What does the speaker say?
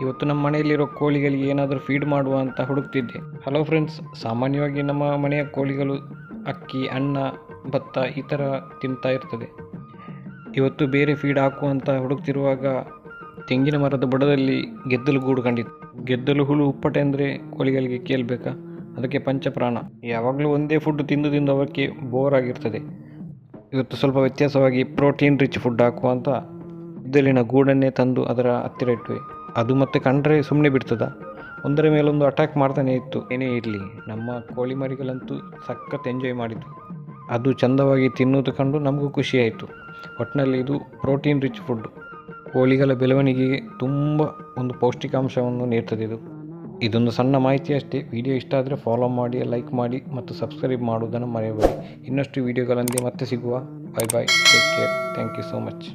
ಇವತ್ತು ನಮ್ಮ ಮನೆಯಲ್ಲಿರೋ ಕೋಳಿಗಳಿಗೆ ಏನಾದರೂ ಫೀಡ್ ಮಾಡುವ ಅಂತ ಹುಡುಕ್ತಿದ್ದೆ. ಹಲೋ ಫ್ರೆಂಡ್ಸ್ ಸಾಮಾನ್ಯವಾಗಿ ನಮ್ಮ ಮನೆಯ ಕೋಳಿಗಳು ಅಕ್ಕಿ, ಅನ್ನ, ಭತ್ತ ಈ ಥರ ತಿಂತಾ ಇರ್ತದೆ. ಇವತ್ತು ಬೇರೆ ಫೀಡ್ ಹಾಕುವಂತ ಹುಡುಕ್ತಿರುವಾಗ ತೆಂಗಿನ ಮರದ ಬುಡದಲ್ಲಿ ಗೆದ್ದಲು ಗೂಡು ಕಂಡಿತ್ತು. ಗೆದ್ದಲು ಹುಳು ಉಪ್ಪಟೆ ಅಂದರೆ ಕೋಳಿಗಳಿಗೆ ಕೇಳಬೇಕಾ? ಅದಕ್ಕೆ ಪಂಚಪ್ರಾಣ. ಯಾವಾಗಲೂ ಒಂದೇ ಫುಡ್ ತಿಂದು ತಿಂದು ಅವಕ್ಕೆ ಬೋರ್ ಆಗಿರ್ತದೆ. ಇವತ್ತು ಸ್ವಲ್ಪ ವ್ಯತ್ಯಾಸವಾಗಿ ಪ್ರೋಟೀನ್ ರಿಚ್ ಫುಡ್ ಹಾಕುವಂತ ಗೆದ್ದಲಿನ ಗೂಡನ್ನೇ ತಂದು ಅದರ ಹತ್ತಿರ ಇಟ್ವಿ. ಅದು ಮತ್ತೆ ಕಂಡ್ರೆ ಸುಮ್ಮನೆ ಬಿಡ್ತದ? ಒಂದರ ಮೇಲೊಂದು ಅಟ್ಯಾಕ್ ಮಾಡ್ತಾನೆ ಇತ್ತು. ಏನೇ ಇರಲಿ, ನಮ್ಮ ಕೋಳಿ ಮರಿಗಳಂತೂ ಸಖತ್ ಎಂಜಾಯ್ ಮಾಡಿದ್ವು. ಅದು ಚಂದವಾಗಿ ತಿನ್ನೋದು ಕಂಡು ನಮಗೂ ಖುಷಿಯಾಯಿತು ಒಟ್ಟಿನಲ್ಲಿ ಇದು ಪ್ರೋಟೀನ್ ರಿಚ್ ಫುಡ್ ಕೋಳಿಗಳ ಬೆಳವಣಿಗೆಗೆ ತುಂಬ ಒಂದು ಪೌಷ್ಟಿಕಾಂಶವನ್ನು ನೀಡ್ತದೆ ಇದು. ಇದೊಂದು ಸಣ್ಣ ಮಾಹಿತಿ ಅಷ್ಟೇ. ವಿಡಿಯೋ ಇಷ್ಟ ಆದರೆ ಫಾಲೋ ಮಾಡಿ ಲೈಕ್ ಮಾಡಿ ಮತ್ತು ಸಬ್ಸ್ಕ್ರೈಬ್ ಮಾಡುವುದನ್ನು ಮರೆಯಬೇಡಿ. ಇನ್ನಷ್ಟು ವಿಡಿಯೋಗಳೊಂದಿಗೆ ಮತ್ತೆ ಸಿಗುವ. Bye bye take care thank you so much